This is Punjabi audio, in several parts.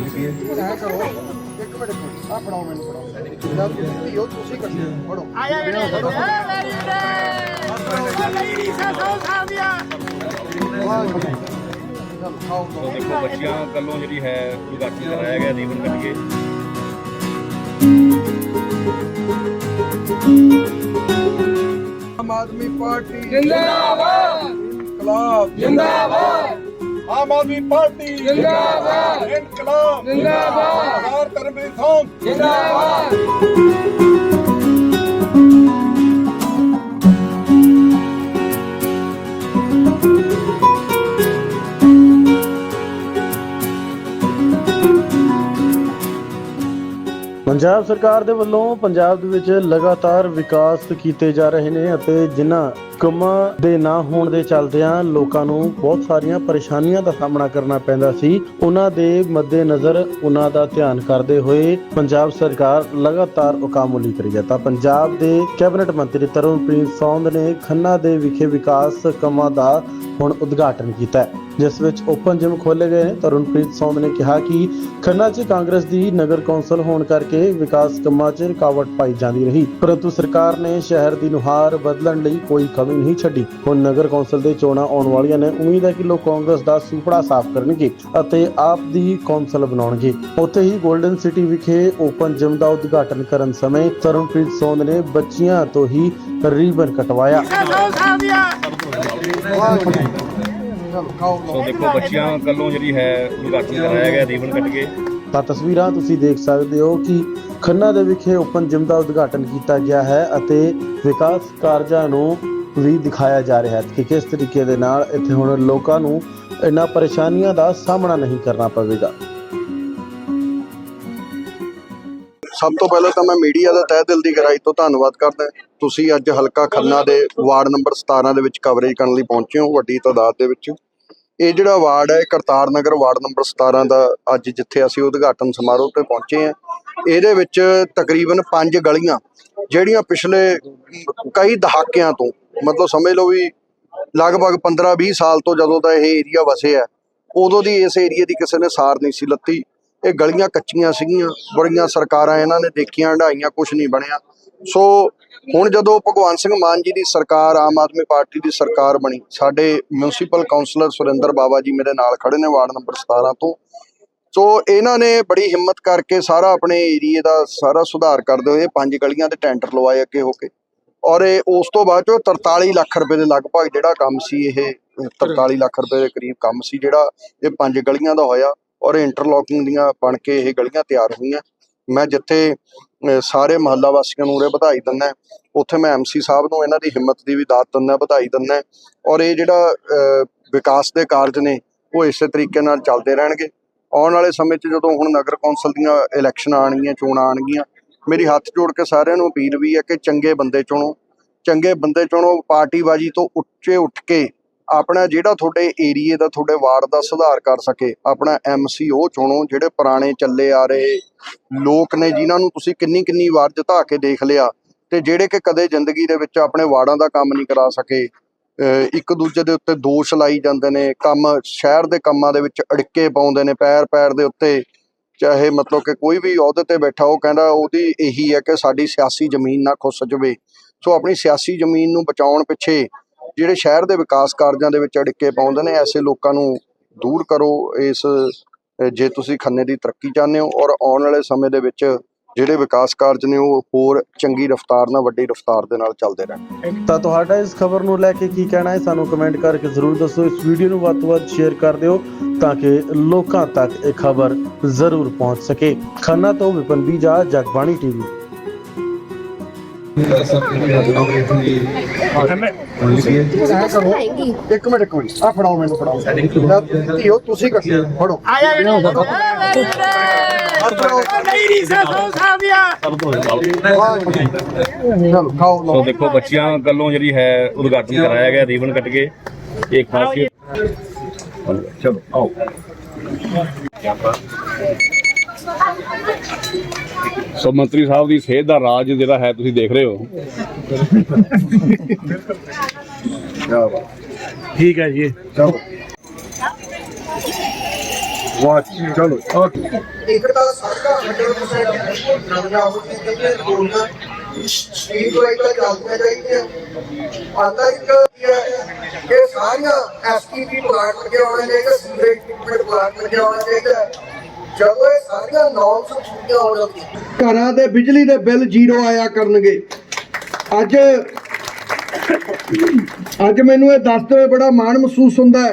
ਐ ਕਰੋ ਇੱਕ ਮਿੰਟ ਆ ਫੜਾਓ ਮੈਨੂੰ ਫੜਾਓ। ਜਦ ਤੁਸੀਂ ਹੋ ਤੁਸੀਂ ਕੱਢੋ ਫੜੋ। ਆਇਆ ਫੜੋ। ਵੈਰੀ ਗੁੱਡ ਲੇਡੀ ਸਾਸੋ ਸਾਵੀਆ ਦੇਖੋ ਬੱਚਿਆਂ ਵੱਲੋਂ ਜਿਹੜੀ ਹੈ ਉਦਘਾਟਨ ਕਰਾਇਆ ਗਿਆ ਰੀਬਨ ਕੱਟ ਕੇ ਆਮ ਆਦਮੀ ਪਾਰਟੀ ਜਿੰਦਾਬਾਦ। ਇਨਕਲਾਬ। ਜਿੰਦਾਬਾਦ। ਆਮ ਆਦਮੀ ਪਾਰਟੀ ਜਿੰਦਾਬਾਦ। ਇਨਕਲਾਬ। ਜਿੰਦਾਬਾਦ। ਸਰਦਾਰ ਧਰਮਵੀਰ ਸਿੰਘ। ਪੰਜਾਬ ਸਰਕਾਰ ਦੇ ਵੱਲੋਂ ਪੰਜਾਬ ਦੇ ਵਿੱਚ ਲਗਾਤਾਰ ਵਿਕਾਸ ਕੀਤੇ ਜਾ ਰਹੇ ਨੇ ਅਤੇ ਜਿਨ੍ਹਾਂ ਕੰਮਾਂ ਦੇ ਨਾ ਹੋਣ ਦੇ ਚੱਲਦਿਆਂ ਲੋਕਾਂ ਨੂੰ ਬਹੁਤ ਸਾਰੀਆਂ ਪਰੇਸ਼ਾਨੀਆਂ ਦਾ ਸਾਹਮਣਾ ਕਰਨਾ ਪੈਂਦਾ ਸੀ। ਉਹਨਾਂ ਦੇ ਮੱਦੇਨਜ਼ਰ ਉਹਨਾਂ ਦਾ ਧਿਆਨ ਕਰਦੇ ਹੋਏ ਪੰਜਾਬ ਸਰਕਾਰ ਲਗਾਤਾਰ ਉਕਾਮੁਲੀ ਕਰੀ ਹੈ। ਤਾਂ ਪੰਜਾਬ ਦੇ ਕੈਬਨਿਟ ਮੰਤਰੀ ਤਰਨਪ੍ਰੀਤ ਸੌਂਦ ਨੇ ਖੰਨਾ ਦੇ ਵਿਖੇ ਵਿਕਾਸ ਕੰਮਾਂ ਦਾ ਹੁਣ ਉਦਘਾਟਨ ਕੀਤਾ ਹੈ। ਜਿਸ ਵਿੱਚ ਓਪਨ ਜਿਮ ਖੋਲੇ ਗਏ ਨੇ। ਤਰੁਣਪ੍ਰੀਤ ਸੌਂਦ ਨੇ ਕਿਹਾ ਕਿ ਖੰਨਾ 'ਚ ਕਾਂਗਰਸ ਦੀ ਨਗਰ ਕੌਂਸਲ ਹੋਣ ਕਰਕੇ ਵਿਕਾਸ ਕੰਮਾਂ 'ਚ ਰੁਕਾਵਟ ਪਾਈ ਜਾਂਦੀ ਰਹੀ। ਪਰੰਤੂ ਸਰਕਾਰ ਨੇ ਸ਼ਹਿਰ ਦੀ ਨੁਹਾਰ ਬਦਲਣ ਲਈ ਕੋਈ ਕਮੀ ਨਹੀਂ ਛੱਡੀ। ਹੁਣ ਨਗਰ ਕੌਂਸਲ ਦੇ ਚੋਣਾਂ ਆਉਣ ਵਾਲੀਆਂ ਨੇ। ਉਮੀਦ ਹੈ ਕਿ ਲੋਕ ਕਾਂਗਰਸ ਦਾ ਸੁਪੜਾ ਸਾਫ਼ ਕਰਨਗੇ ਅਤੇ ਆਪ ਦੀ ਕੌਂਸਲ ਬਣਾਉਣਗੇ। ਉੱਥੇ ਹੀ ਗੋਲਡਨ ਸਿਟੀ ਵਿਖੇ ਓਪਨ ਜਿਮ ਦਾ ਉਦਘਾਟਨ ਕਰਨ ਸਮੇਂ ਤਰੁਣਪ੍ਰੀਤ ਸੌਂਦ ਨੇ ਬੱਚੀਆਂ ਤੋਂ ਹੀ ਰੀਬਨ ਕਟਵਾਇਆ। ਤੋ ਦੇਖੋ ਬੱਚਿਆਂ ਵੱਲੋਂ ਜਿਹੜੀ ਹੈ ਉਦਘਾਟਨ ਕਰਾਇਆ ਗਿਆ ਰੀਬਨ ਕੱਟ ਕੇ। ਤਾਂ ਤਸਵੀਰਾਂ ਤੁਸੀਂ ਦੇਖ ਸਕਦੇ ਹੋ ਕਿ ਖੰਨਾ ਦੇ ਵਿਖੇ ਓਪਨ ਜਿਮ ਦਾ ਉਦਘਾਟਨ ਕੀਤਾ ਗਿਆ ਹੈ ਅਤੇ ਵਿਕਾਸ ਕਾਰਜਾਂ ਨੂੰ ਵੀ ਦਿਖਾਇਆ ਜਾ ਰਿਹਾ ਹੈ ਕਿ ਕਿਸ ਤਰੀਕੇ ਦੇ ਨਾਲ ਇੱਥੇ ਹੁਣ ਲੋਕਾਂ ਨੂੰ ਇਹਨਾਂ ਪਰੇਸ਼ਾਨੀਆਂ ਦਾ ਸਾਹਮਣਾ ਨਹੀਂ ਕਰਨਾ ਪਵੇਗਾ। ਸਭ ਤੋਂ ਪਹਿਲਾਂ ਤਾਂ ਮੈਂ ਮੀਡੀਆ ਦਾ ਤਹਿ ਦਿਲ ਦੀ ਗਹਿਰਾਈ ਤੋਂ ਧੰਨਵਾਦ ਕਰਦਾ ਤੁਸੀਂ ਅੱਜ ਹਲਕਾ ਖੰਨਾ ਦੇ ਵਾਰਡ ਨੰਬਰ 17 ਦੇ ਵਿੱਚ ਕਵਰੇਜ ਕਰਨ ਲਈ ਪਹੁੰਚੇ ਹੋ, ਵੱਡੀ ਤਾਦਾਦ ਦੇ ਵਿੱਚ। ਇਹ ਜਿਹੜਾ ਵਾਰਡ ਹੈ, ਇਹ ਕਰਤਾਰ ਨਗਰ ਵਾਰਡ ਨੰਬਰ 17 ਦਾ ਅੱਜ ਜਿੱਥੇ ਅਸੀਂ ਉਦਘਾਟਨ ਸਮਾਰੋਹ ਤੇ ਪਹੁੰਚੇ ਆ ਇਹਦੇ ਵਿੱਚ ਤਕਰੀਬਨ ਪੰਜ ਗਲੀਆਂ, ਜਿਹੜੀਆਂ ਪਿਛਲੇ ਕਈ ਦਹਾਕਿਆਂ ਤੋਂ, ਮਤਲਬ ਸਮਝ ਲਓ ਵੀ ਲਗਭਗ 15-20 ਸਾਲ ਤੋਂ ਜਦੋਂ ਦਾ ਇਹ ਏਰੀਆ ਵਸਿਆ ਉਦੋਂ ਦੀ ਇਸ ਏਰੀਆ ਦੀ ਕਿਸੇ ਨੇ ਸਾਰ ਨਹੀਂ ਸੀ ਲੱਤੀ। ਇਹ ਗਲੀਆਂ ਕੱਚੀਆਂ ਸੀਗੀਆਂ, ਬੜੀਆਂ ਸਰਕਾਰਾਂ ਇਹਨਾਂ ਨੇ ਦੇਖੀਆਂ, ਢਾਈਆਂ ਕੁਝ ਨਹੀਂ ਬਣਿਆ। ਸੋ ਹੁਣ ਜਦੋਂ ਭਗਵੰਤ ਸਿੰਘ ਮਾਨ ਜੀ ਦੀ ਸਰਕਾਰ, ਆਮ ਆਦਮੀ ਪਾਰਟੀ ਦੀ ਸਰਕਾਰ ਬਣੀ, ਸਾਡੇ ਮਿਊਨਿਸਪਲ ਕਾਉਂਸਲਰ ਸੁਰਿੰਦਰ ਬਾਬਾ ਜੀ ਮੇਰੇ ਨਾਲ ਖੜੇ ਨੇ ਵਾਰਡ ਨੰਬਰ 17 ਤੋਂ। ਸੋ ਇਹਨਾਂ ਨੇ ਬੜੀ ਹਿੰਮਤ ਕਰਕੇ ਸਾਰਾ ਆਪਣੇ ਏਰੀਏ ਦਾ ਸਾਰਾ ਸੁਧਾਰ ਕਰਦੇ ਹੋਏ ਪੰਜ ਗਲੀਆਂ ਦੇ ਟੈਂਡਰ ਲਵਾਏ ਅੱਗੇ ਹੋ ਕੇ। ਔਰ ਇਹ ਉਸ ਤੋਂ ਬਾਅਦ ਚੋਂ 43 ਲੱਖ ਰੁਪਏ ਦੇ ਲਗਭਗ ਜਿਹੜਾ ਕੰਮ ਸੀ, ਇਹ 43 ਲੱਖ ਰੁਪਏ ਦੇ ਕਰੀਬ ਕੰਮ ਸੀ ਜਿਹੜਾ ਇਹ ਪੰਜ ਗਲੀਆਂ ਦਾ ਹੋਇਆ। ਔਰ ਇੰਟਰਲੋਕਿੰਗ ਦੀਆਂ ਬਣ ਕੇ ਇਹ ਗਲੀਆਂ ਤਿਆਰ ਹੋਈਆਂ। ਮੈਂ ਜਿੱਥੇ ਸਾਰੇ ਮਹੱਲਾ ਵਾਸੀਆਂ ਨੂੰ ਉਰੇ ਵਧਾਈ ਦਿੰਦਾ ਉੱਥੇ ਮੈਂ ਐਮਸੀ ਸਾਹਿਬ ਨੂੰ ਇਹਨਾਂ ਦੀ ਹਿੰਮਤ ਦੀ ਵੀ ਦਾਤ ਦਿੰਦਾ, ਵਧਾਈ ਦਿੰਦਾ ਔਰ ਇਹ ਜਿਹੜਾ ਵਿਕਾਸ ਦੇ ਕਾਰਜ ਨੇ, ਉਹ ਇਸੇ ਤਰੀਕੇ ਨਾਲ ਚੱਲਦੇ ਰਹਿਣਗੇ। ਆਉਣ ਵਾਲੇ ਸਮੇਂ 'ਚ ਜਦੋਂ ਹੁਣ ਨਗਰ ਕੌਂਸਲ ਦੀਆਂ ਇਲੈਕਸ਼ਨ ਆਣਗੀਆਂ ਚੋਣਾਂ ਆਣਗੀਆਂ ਮੇਰੀ ਹੱਥ ਜੋੜ ਕੇ ਸਾਰਿਆਂ ਨੂੰ ਅਪੀਲ ਵੀ ਹੈ ਕਿ ਚੰਗੇ ਬੰਦੇ ਚੁਣੋ। ਚੰਗੇ ਬੰਦੇ ਚੁਣੋ, ਪਾਰਟੀਬਾਜ਼ੀ ਤੋਂ ਉੱਚੇ ਉੱਠ ਕੇ ਆਪਣਾ ਜਿਹੜਾ ਤੁਹਾਡੇ ਏਰੀਏ ਦਾ, ਤੁਹਾਡੇ ਵਾਰਡ ਦਾ ਸੁਧਾਰ ਕਰ ਸਕੇ, ਆਪਣਾ ਐਮਸੀ ਉਹ ਚੁਣੋ, ਜਿਹੜੇ ਪੁਰਾਣੇ ਚੱਲੇ ਆ ਰਹੇ ਲੋਕ ਨੇ, ਜਿਨ੍ਹਾਂ ਨੂੰ ਤੁਸੀਂ ਕਿੰਨੀ ਕਿੰਨੀ ਵਾਰ ਜਿਤਾ ਕੇ ਦੇਖ ਲਿਆ ਤੇ ਜਿਹੜੇ ਕਿ ਕਦੇ ਜ਼ਿੰਦਗੀ ਦੇ ਵਿੱਚ ਆਪਣੇ ਵਾਰਡਾਂ ਦਾ ਕੰਮ ਨਹੀਂ ਕਰਾ ਸਕੇ ਇੱਕ ਦੂਜੇ ਦੇ ਉੱਤੇ ਦੋਸ਼ ਲਾਈ ਜਾਂਦੇ ਨੇ, ਕੰਮ, ਸ਼ਹਿਰ ਦੇ ਕੰਮਾਂ ਦੇ ਵਿੱਚ ਅੜਿੱਕੇ ਪਾਉਂਦੇ ਨੇ ਪੈਰ ਪੈਰ ਦੇ ਉੱਤੇ, ਚਾਹੇ ਮਤਲਬ ਕਿ ਕੋਈ ਵੀ ਅਹੁਦੇ ਤੇ ਬੈਠਾ ਉਹ ਕਹਿੰਦਾ ਉਹਦੀ ਇਹੀ ਹੈ ਕਿ ਸਾਡੀ ਸਿਆਸੀ ਜ਼ਮੀਨ ਨਾ ਖੁੱਸ ਜਵੇ। ਸੋ ਆਪਣੀ ਸਿਆਸੀ ਜ਼ਮੀਨ ਨੂੰ ਬਚਾਉਣ ਪਿੱਛੇ ਜਿਹੜੇ ਸ਼ਹਿਰ ਦੇ ਵਿਕਾਸ ਕਾਰਜਾਂ ਦੇ ਵਿੱਚ ਅੜਿੱਕੇ ਪਾਉਂਦੇ ਨੇ, ਐਸੇ ਲੋਕਾਂ ਨੂੰ ਦੂਰ ਕਰੋ ਇਸ ਜੇ ਤੁਸੀਂ ਖੰਨੇ ਦੀ ਤਰੱਕੀ ਚਾਹੁੰਦੇ ਹੋ ਔਰ ਆਉਣ ਵਾਲੇ ਸਮੇਂ ਦੇ ਵਿੱਚ ਜਿਹੜੇ ਵਿਕਾਸ ਕਾਰਜ ਨੇ ਉਹ ਹੋਰ ਚੰਗੀ ਰਫ਼ਤਾਰ ਨਾਲ, ਵੱਡੀ ਰਫ਼ਤਾਰ ਦੇ ਨਾਲ ਚੱਲਦੇ ਰਹਿਣ। ਤਾਂ ਤੁਹਾਡਾ ਇਸ ਖਬਰ ਨੂੰ ਲੈ ਕੇ ਕੀ ਕਹਿਣਾ ਹੈ, ਸਾਨੂੰ ਕਮੈਂਟ ਕਰਕੇ ਜ਼ਰੂਰ ਦੱਸੋ। ਇਸ ਵੀਡੀਓ ਨੂੰ ਵੱਧ ਤੋਂ ਵੱਧ ਸ਼ੇਅਰ ਕਰ ਦਿਓ ਤਾਂ ਕਿ ਲੋਕਾਂ ਤੱਕ ਇਹ ਖਬਰ ਜ਼ਰੂਰ ਪਹੁੰਚ ਸਕੇ। ਖੰਨਾ ਤੋਂ ਵਿਪਨ ਬੀਜਾ, ਜਗਬਾਣੀ ਟੀਵੀ। ਐ ਇੱਕ ਮਿੰਟ ਇੱਕ ਆ ਫੜਾਓ ਮੈਨੂੰ ਫੜਾਓ ਜਦ ਤੁਸੀਂ ਹੋ ਫੜੋ ਆਇਆ ਵੀਰੇ ਵੈਰੀ ਦੇਖੋ, ਬੱਚਿਆਂ ਵੱਲੋਂ ਜਿਹੜੀ ਹੈ ਉਦਘਾਟਨ ਕਰਾਇਆ ਗਿਆ, ਰੀਬਨ ਕੱਟ ਕੇ। ਇਹ ਖਾਸੀਅਤ ਚਲੋ, ਆਓ। ਸੋ ਮੰਤਰੀ ਸਾਹਿਬ ਦੀ ਸਿਹਤ ਦਾ ਰਾਜ ਜਿਹੜਾ ਹੈ ਤੁਸੀਂ ਦੇਖ ਰਹੇ ਹੋ। ਠੀਕ ਹੈ ਜੀ। ਚਲੋ। ਵਾਹ ਚਲੋ ਓਕੇ ਇੱਕ ਤਾਂ ਸੜਕਾਂ 100% ਨਵੀਆਂ ਹੋ ਗਈਆਂ ਰੋਡਾਂ ਸਟਰੀਟ ਲਾਈਟਾਂ ਚੱਲਦੀਆਂ ਚਾਹੀਦੀਆਂ ਆਤਾ ਇੱਕ ਕੀ ਹੈ ਕਿ ਸਾਰੀਆਂ ਐਸਟੀਪੀ ਪਲਾਂਟ ਲੱਗੇ ਹੋਣੇ ਚਾਹੀਦੇ ਸੀਵਰੇਜ ਟ੍ਰੀਟਮੈਂਟ ਪਲਾਂਟ ਲੱਗੇ ਹੋਣੇ ਚਾਹੀਦੇ। ਜਦੋਂ ਇਹ ਸਾਰੀਆਂ ਨੌਰਮਸ ਪੂਰੀਆਂ ਹੋ ਜਾਂਦੀਆਂ ਘਰਾਂ ਦੇ ਬਿਜਲੀ ਦੇ ਬਿੱਲ ਜ਼ੀਰੋ ਆਇਆ ਕਰਨਗੇ। ਅੱਜ ਅੱਜ ਮੈਨੂੰ ਇਹ ਦੱਸਦੇ ਹੋਏ ਬੜਾ ਮਾਣ ਮਹਿਸੂਸ ਹੁੰਦਾ ਹੈ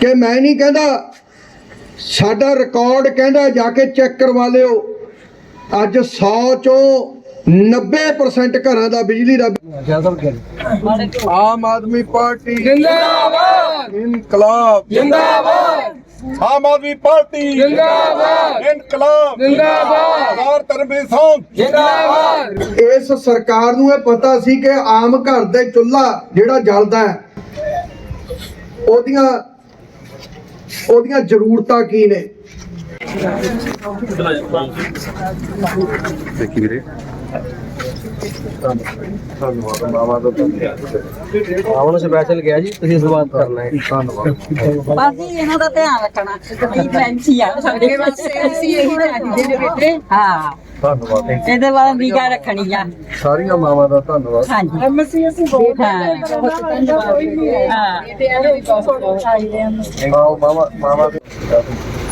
ਕਿ ਮੈਂ ਨਹੀਂ ਕਹਿੰਦਾ ਸਾਡਾ ਰਿਕਾਰਡ ਕਹਿੰਦਾ ਜਾ ਕੇ ਚੈੱਕ ਕਰਵਾ ਲਿਓ। ਅੱਜ 100 ਚੋਂ 90% ਘਰਾਂ ਦਾ ਬਿਜਲੀ ਦਾ ਆਮ ਆਦਮੀ ਪਾਰਟੀ ਜਿੰਦਾਬਾਦ। ਇਨਕਲਾਬ। ਆਮ ਆਦਮੀ ਪਾਰਟੀ ਜਿੰਦਾਬਾਦ। ਇਨਕਲਾਬ ਜਿੰਦਾਬਾਦ। ਸਰਦਾਰ ਧਰਮਵੀਰ ਸਿੰਘ। ਇਸ ਸਰਕਾਰ ਨੂੰ ਇਹ ਪਤਾ ਸੀ ਕਿ ਆਮ ਘਰ ਦੇ ਚੁੱਲ੍ਹਾ ਜਿਹੜਾ ਜਲਦਾ ਹੈ ਉਹਦੀਆਂ ਉਹਦੀਆਂ ਜ਼ਰੂਰਤਾਂ ਕੀ ਨੇ? ਦੇਖੀ ਵੀਰੇ। ਆਉਣ ਸਪੈਸ਼ਲ ਗਿਆ ਜੀ ਤੁਸੀਂ ਸਵਾਗਤ ਕਰਨਾ ਹੈ। ਬਸ ਜੀ ਇਹਨਾਂ ਦਾ ਧਿਆਨ ਰੱਖਣਾ। ਕੀ ਫੈਂਸੀ ਆ ਸਾਡੇ ਵਾਸਤੇ ਅਸੀਂ ਇਹੀ ਚਾਹੀਦੇ ਨੇ ਬੇਟੇ। ਹਾਂ। ਧੰਨਵਾਦ। ਇਹਦੇ ਬਾਰੇ ਨਿਗਾਹ ਰੱਖਣੀ ਆ। ਸਾਰੀਆਂ ਮਾਵਾਂ ਦਾ ਧੰਨਵਾਦ। ਹਾਂਜੀ। ਐਮਸੀ ਅਸੀਂ ਬਹੁਤ ਹਾਂ। ਆਓ ਮਾਵਾ ਮਾਵਾ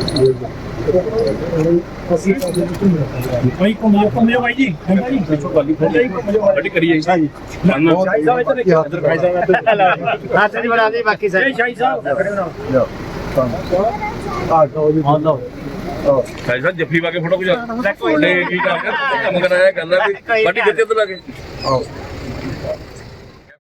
ਗਏ ਭਾਈ ਘੁੰਮ ਲਿਓ ਘੁੰਮ ਲਿਓ ਭਾਈ ਜੀ ਭਾਈ ਜੀ ਪਿੱਛੋਂ ਲਈ ਘੁੰਮ ਲਿਓ ਗੱਡੀ ਕਰੀਏ ਹਾਂਜੀ ਸ਼ਾਹੀ ਸਾਹਿਬ ਇੱਧਰ ਦੇਖੋ ਸ਼ਾਹੀ ਸਾਹਿਬ ਹੱਥ ਨਹੀਂ ਬਣਾਦੀ ਬਾਕੀ ਸਾਰੇ ਸ਼ਾਹੀ ਸਾਹਿਬ ਸ਼ਾਹੀ ਸਾਹਿਬ ਜੱਫੀ ਪਾ ਕੇ ਫੋਟੋ ਖਿਚਾ ਤੁਹਾਡੇ ਕੀ ਕਰ ਕੰਮ ਕਰਾਇਆ ਕਰਨਾ ਵੀ ਗੱਡੀ ਕਿੱਥੇ ਤੋਂ ਲੱਗੇ